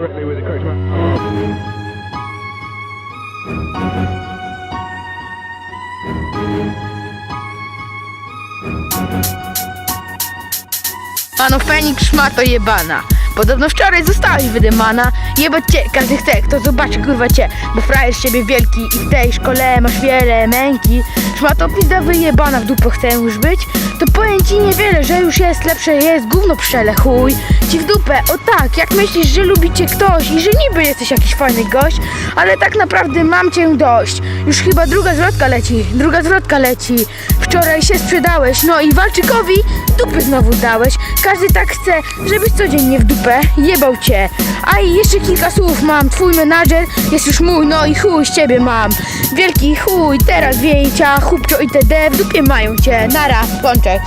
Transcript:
correctly with the correct amount. Feniks szmato jebana. Podobno wczoraj zostałaś wydymana. Jebać cię, każdy chce, kto zobaczy kurwa cię, bo frajer z ciebie wielki i w tej szkole masz wiele męki. Szmato pizda wyjebana w dupę chcę już być. To powiem ci niewiele, że już jest lepsze jest gówno pszczele chuj. Ci w dupę, o tak, jak myślisz, że lubi cię ktoś i że niby jesteś jakiś fajny gość, ale tak naprawdę mam cię dość. Już chyba druga zwrotka leci, druga zwrotka leci. Wczoraj się sprzedałeś, no i walczykowi dupy znowu dałeś. Każdy tak chce, żebyś codziennie w dupę jebał cię. A i jeszcze kilka słów mam, twój menadżer jest już mój, no i chuj z ciebie mam. Wielki chuj, teraz wiejcia, chłopcio i td w dupie mają cię. Nara, kończę.